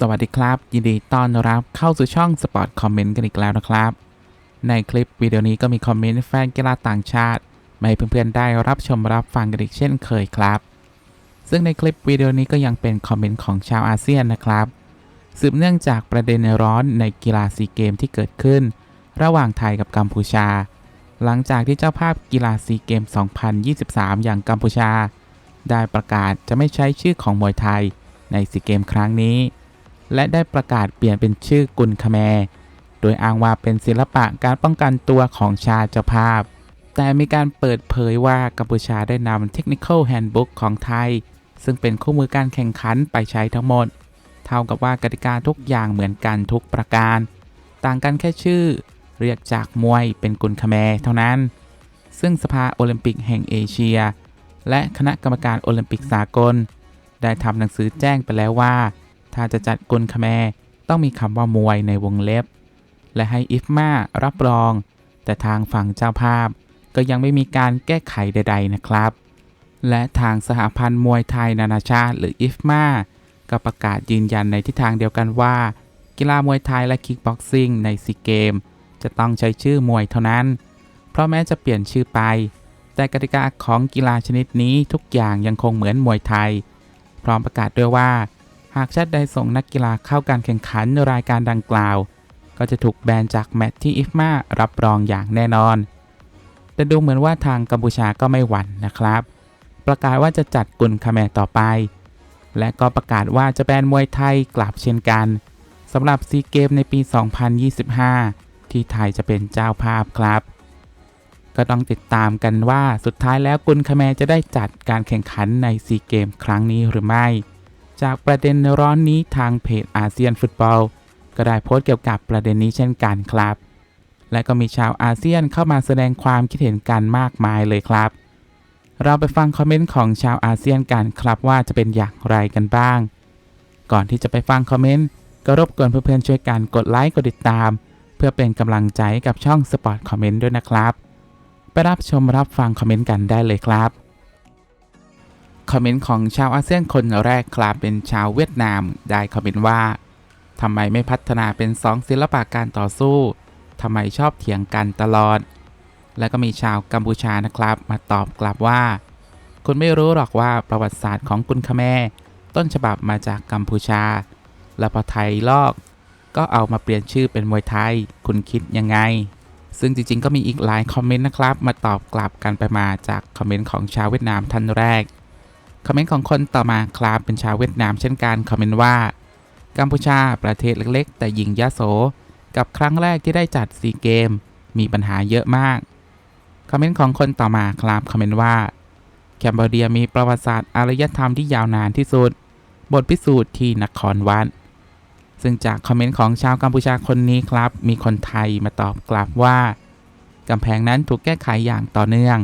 สวัสดีครับ ยินดีต้อนรับเข้าสู่ช่องสปอร์ตคอมเมนต์กันอีกแล้วนะครับ ในคลิปวิดีโอนี้ก็มีคอมเมนต์แฟนกีฬาต่างชาติมาให้เพื่อนๆได้รับชมรับฟังกันอีกเช่นเคยครับ ซึ่งในคลิปวิดีโอนี้ก็ยังเป็นคอมเมนต์ของชาวอาเซียนนะครับ สืบเนื่องจากประเด็นร้อนในกีฬาซีเกมที่เกิดขึ้น ระหว่างไทยกับกัมพูชา หลังจากที่เจ้าภาพกีฬาซีเกม 2023 อย่างกัมพูชา ได้ประกาศจะไม่ใช้ชื่อของมวยไทยในซีเกมครั้งนี้ และได้ประกาศเปลี่ยนเป็นชื่อกุลคแมโดยอ้างว่าเป็นศิลปะการป้องกันตัวของชาติเจ้าภาพ แต่มีการเปิดเผยว่ากัมพูชาได้นำ Technical Handbook ของไทย ซึ่งเป็นคู่มือการแข่งขันไปใช้ทั้งหมด เท่ากับว่ากติกาทุกอย่างเหมือนกันทุกประการ ต่างกันแค่ชื่อ เรียกจากมวยเป็นกุลคแมเท่านั้น ซึ่งสภาโอลิมปิกแห่งเอเชีย และคณะกรรมการโอลิมปิกสากล ได้ทำหนังสือแจ้งไปแล้วว่า ถ้าจะจัดกุลคแมต้องมีคำว่ามวยในวงเล็บ และให้อิฟมารับรอง แต่ทางฝั่งเจ้าภาพ ก็ยังไม่มีการแก้ไขใด ๆนะครับ และทางสหพันธ์มวยไทยนานาชาติหรืออิฟมาก็ประกาศยืนยันในทิศทางเดียวกันว่า กีฬามวยไทยและคิกบ็อกซิ่งในซีเกม จะต้องใช้ชื่อมวยเท่านั้น เพราะแม้จะเปลี่ยนชื่อไป แต่กติกาของกีฬาชนิดนี้ทุกอย่างยังคงเหมือนมวยไทย พร้อมประกาศด้วยว่า หากชาติใดส่งนักกีฬาเข้าการแข่งขันรายการดังกล่าว ก็จะถูกแบนจากแมตช์ที่อิฟมารับรองอย่างแน่นอน แต่ดูเหมือนว่าทางกัมพูชาก็ไม่หวั่นนะครับ ประกาศว่าจะจัดกุลคาแมต่อไป และก็ประกาศว่าจะแบนมวยไทยกลับเช่นกันสำหรับซีเกมในปี 2025 ที่ไทยจะเป็นเจ้าภาพครับ ก็ต้องติดตามกันว่าสุดท้ายแล้วกุลคาแมจะได้จัดการแข่งขันในซีเกมครั้งนี้หรือไม่ จากประเด็นร้อนนี้ทางเพจอาเซียนฟุตบอล ก็ได้โพสต์เกี่ยวกับประเด็นนี้เช่นกันครับ และก็มีชาวอาเซียนเข้ามาแสดงความคิดเห็นกันมากมายเลยครับ เราไปฟังคอมเมนต์ของชาวอาเซียนกันครับว่าจะเป็นอย่างไรกันบ้าง ก่อนที่จะไปฟังคอมเมนต์ก็รบกวนเพื่อนๆช่วยกันกดไลค์กดติดตาม เพื่อเป็นกำลังใจกับช่องสปอร์ตคอมเมนต์ด้วยนะครับ ไปรับชมรับฟังคอมเมนต์กันได้เลยครับ คอมเมนต์ของชาวอาเซียนคนแรกครับเป็นชาวเวียดนาม ได้คอมเมนต์ว่าทำไมไม่พัฒนาเป็นสองศิลปะการต่อสู้ทำไมชอบเถียงกันตลอด แล้วก็มีชาวกัมพูชานะครับ มาตอบกลับว่า คุณไม่รู้หรอกว่าประวัติศาสตร์ของกุนคาแมร์ต้นฉบับมาจากกัมพูชา และพอไทยลอก ก็เอามาเปลี่ยนชื่อเป็นมวยไทย คุณคิดยังไง ซึ่งจริงๆ ก็มีอีกหลายคอมเมนต์นะครับ มาตอบกลับกันไปมาจากคอมเมนต์ของชาวเวียดนามท่านแรก คอมเมนต์ของคนต่อมาครับเป็นชาวเวียดนามเช่นกันคอมเมนต์ว่า กัมพูชาประเทศเล็ก ๆ แต่ยิงยโส กับครั้งแรกที่ได้จัดซีเกม มีปัญหาเยอะมากคอมเมนต์ของคนต่อมาครับคอมเมนต์ว่าแคนเบเดียมีประวัติศาสตร์อารยธรรมที่ยาวนานที่สุด บทพิสูจน์ที่นครวัดซึ่งจากคอมเมนต์ของชาวกัมพูชาคนนี้ครับ มีคนไทยมาตอบกลับว่ากำแพงนั้นถูกแก้ไขอย่างต่อเนื่อง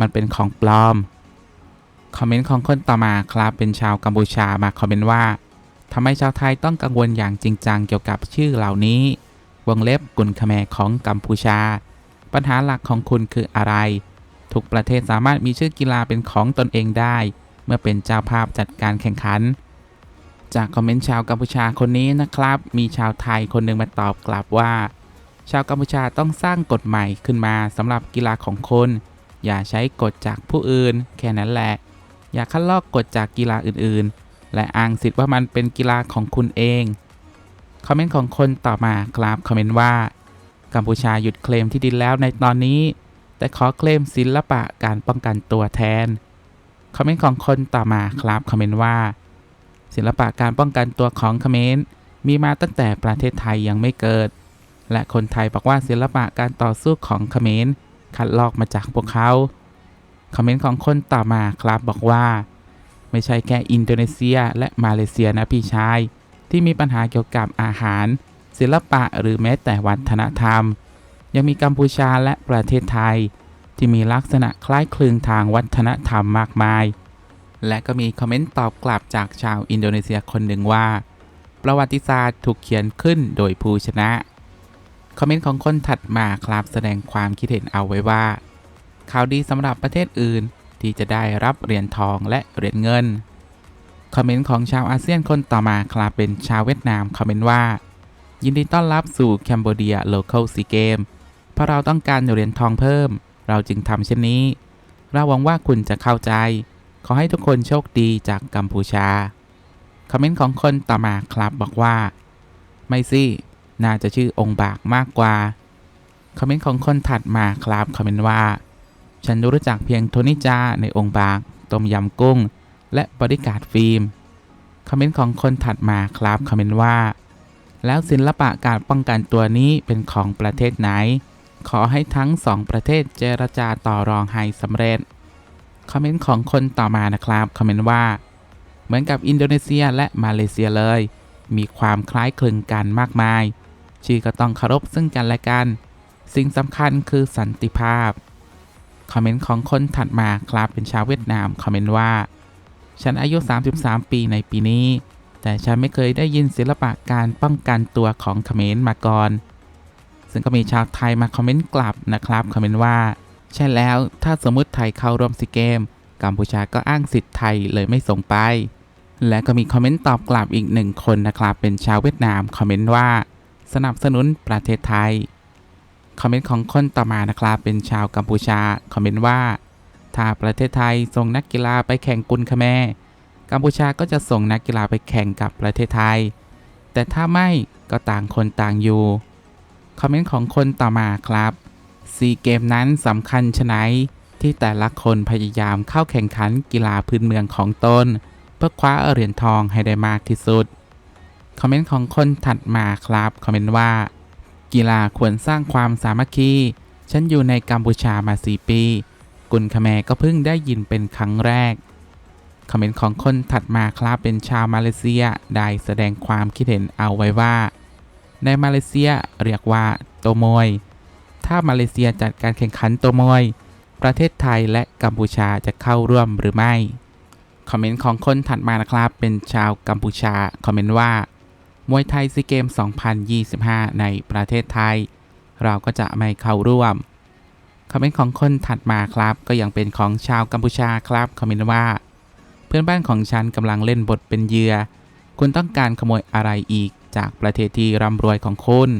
มันเป็นของปลอม คอมเมนต์ของคนต่อมาครับเป็นชาวกัมพูชามาคอมเมนต์ว่าทำไมชาวไทยต้องกังวลอย่างจริงจังเกี่ยวกับชื่อเหล่านี้ วงเล็บกุลคแมของกัมพูชา ปัญหาหลักของคุณคืออะไร ทุกประเทศสามารถมีชื่อกีฬาเป็นของตนเองได้ เมื่อเป็นเจ้าภาพจัดการแข่งขัน จากคอมเมนต์ชาวกัมพูชาคนนี้นะครับ มีชาวไทยคนหนึ่งมาตอบกลับว่า ชาวกัมพูชาต้องสร้างกฎใหม่ขึ้นมาสำหรับกีฬาของคน อย่าใช้กฎจากผู้อื่น แค่นั้นแหละ อย่าคัดลอกกฎจากกีฬาอื่นๆ และอ้างสิทธิ์ว่ามันเป็นกีฬาของคุณเอง คอมเมนต์ของคนต่อมาครับคอมเมนต์ว่า กัมพูชาหยุดเคลมที่ดินแล้วในตอนนี้ แต่ขอเคลมศิลปะการป้องกันตัวแทน คอมเมนต์ของคนต่อมาครับคอมเมนต์ว่า ศิลปะการป้องกันตัวของเขมรมีมาตั้งแต่ประเทศไทยยังไม่เกิด และคนไทยบอกว่าศิลปะการต่อสู้ของเขมรคัดลอกมาจากพวกเขา คอมเมนต์ของคนต่อมาครับบอกว่า ไม่ใช่แค่อินโดนีเซียและมาเลเซียนะพี่ชาย ที่มีปัญหาเกี่ยวกับอาหาร ศิลปะหรือแม้แต่วัฒนธรรม ยังมีกัมพูชาและประเทศไทย ที่มีลักษณะคล้ายคลึงทางวัฒนธรรมมากมาย และก็มีคอมเมนต์ตอบกลับจากชาวอินโดนีเซียคนหนึ่งว่า ประวัติศาสตร์ถูกเขียนขึ้นโดยผู้ชนะคอมเมนต์ของคนถัดมาครับแสดงความคิดเห็นเอาไว้ว่า ข่าวดีสำหรับประเทศอื่น ที่จะได้รับเหรียญทองและเหรียญเงิน คอมเมนต์ของชาวอาเซียนคนต่อมาครับเป็นชาวเวียดนามคอมเมนต์ว่า ยินดีต้อนรับสู่แคนเบเดียโลเคอลซีเกมเพราะเราต้องการเหรียญทองเพิ่ม เราจึงทำเช่นนี้ เราหวังว่าคุณจะเข้าใจ ขอให้ทุกคนโชคดีจากกัมพูชา คอมเมนต์ของคนต่อมาครับบอกว่า ไม่สิน่าจะชื่อองค์บากมากกว่า คอมเมนต์ของคนถัดมาครับคอมเมนต์ว่า ฉันรู้จักเพียงโทนิจาในองค์บาก ต้มยำกุ้ง และบริการดฟิล์มคอมเมนต์ของคนถัดมาครับคอมเมนต์ว่า แล้วศิลปะการป้องกันตัวนี้เป็นของประเทศไหน ขอให้ทั้งสองประเทศเจรจาต่อรองให้สำเร็จคอมเมนต์ของคนต่อมานะครับคอมเมนต์ว่า เหมือนกับอินโดนีเซียและมาเลเซียเลย มีความคล้ายคลึงกันมากมาย ชื่อก็ต้องเคารพซึ่งกันและกัน สิ่งสำคัญคือสันติภาพ คอมเมนต์ของคนถัดมาครับเป็นชาวเวียดนามคอมเมนต์ว่า ฉันอายุ 33 ปีในปีนี้ แต่ฉันไม่เคยได้ยินศิลปะการป้องกันตัวของเขมรมาก่อน ซึ่งก็มีชาวไทยมาคอมเมนต์กลับนะครับคอมเมนต์ว่า ใช่แล้วถ้าสมมติไทยเข้าร่วมซีเกมกัมพูชาก็อ้างสิทธิ์ไทยเลยไม่ส่งไป และก็มีคอมเมนต์ตอบกลับอีกหนึ่งคนนะครับเป็นชาวเวียดนามคอมเมนต์ว่า สนับสนุนประเทศไทย คอมเมนต์ของคนต่อมานะครับ เป็นชาวกัมพูชา คอมเมนต์ว่า ถ้าประเทศไทยส่งนักกีฬาไปแข่งกุนคแมกัมพูชาก็จะส่งนักกีฬาไปแข่งกับประเทศไทย แต่ถ้าไม่ก็ต่างคนต่างอยู่ คอมเมนต์ของคนต่อมาครับซีเกมนั้นสำคัญชะไหนที่แต่ละคนพยายามเข้าแข่งขันกีฬาพื้นเมืองของตน เพื่อคว้าเหรียญทองให้ได้มากที่สุด คอมเมนต์ของคนถัดมาครับ คอมเมนต์ว่า กีฬาควรสร้างความสามัคคี ฉันอยู่ในกัมพูชามา 4 ปี กุนคาแมก็เพิ่งได้ยินเป็นครั้งแรก คอมเมนต์ของคนถัดมาครับเป็นชาวมาเลเซียได้แสดงความคิดเห็นเอาไว้ว่า ในมาเลเซียเรียกว่าโตโมย ถ้ามาเลเซียจัดการแข่งขันโตโมย ประเทศไทยและกัมพูชาจะเข้าร่วมหรือไม่ คอมเมนต์ของคนถัดมานะครับเป็นชาวกัมพูชาคอมเมนต์ว่า มวยไทยซีเกม 2025 ในประเทศไทย เราก็จะไม่เข้าร่วมคอมเมนต์ของคนถัดมาครับ ก็ยังเป็นของชาวกัมพูชาครับคอมเมนต์ว่า เพื่อนบ้านของฉันกำลังเล่นบทเป็นเหยื่อคุณต้องการขโมยอะไรอีกจากประเทศที่ร่ำรวยของคุณ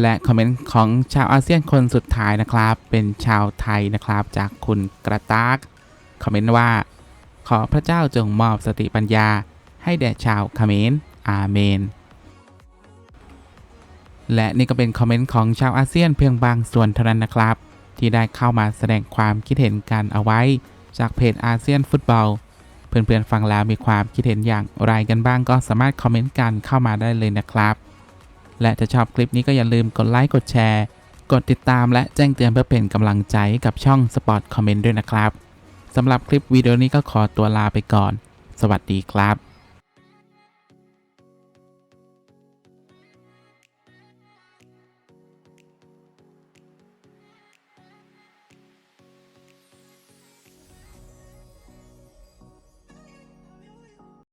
และคอมเมนต์ของชาวอาเซียนคนสุดท้ายนะครับ เป็นชาวไทยนะครับจากคุณกระตากคอมเมนต์ว่า ขอพระเจ้าจงมอบสติปัญญาให้แด่ชาวคเขมรอาเมน และนี่ก็เป็นคอมเมนต์ของชาวอาเซียนเพียงบางส่วนเท่านั้นนะครับ ที่ได้เข้ามาแสดงความคิดเห็นกันเอาไว้ จากเพจอาเซียนฟุตบอล เพื่อนๆฟังแล้วมีความคิดเห็นอย่างไรกันบ้างก็สามารถคอมเมนต์กันเข้ามาได้เลยนะครับ และถ้าชอบคลิปนี้ก็อย่าลืมกดไลค์กดแชร์ กดติดตามและแจ้งเตือนเพื่อเป็นกำลังใจใกับช่อง Spot Comment ด้วยนะครับสำหรับคลิปวิดีโอนี้ก็ขอตัวลาไปก่อน สวัสดีครับ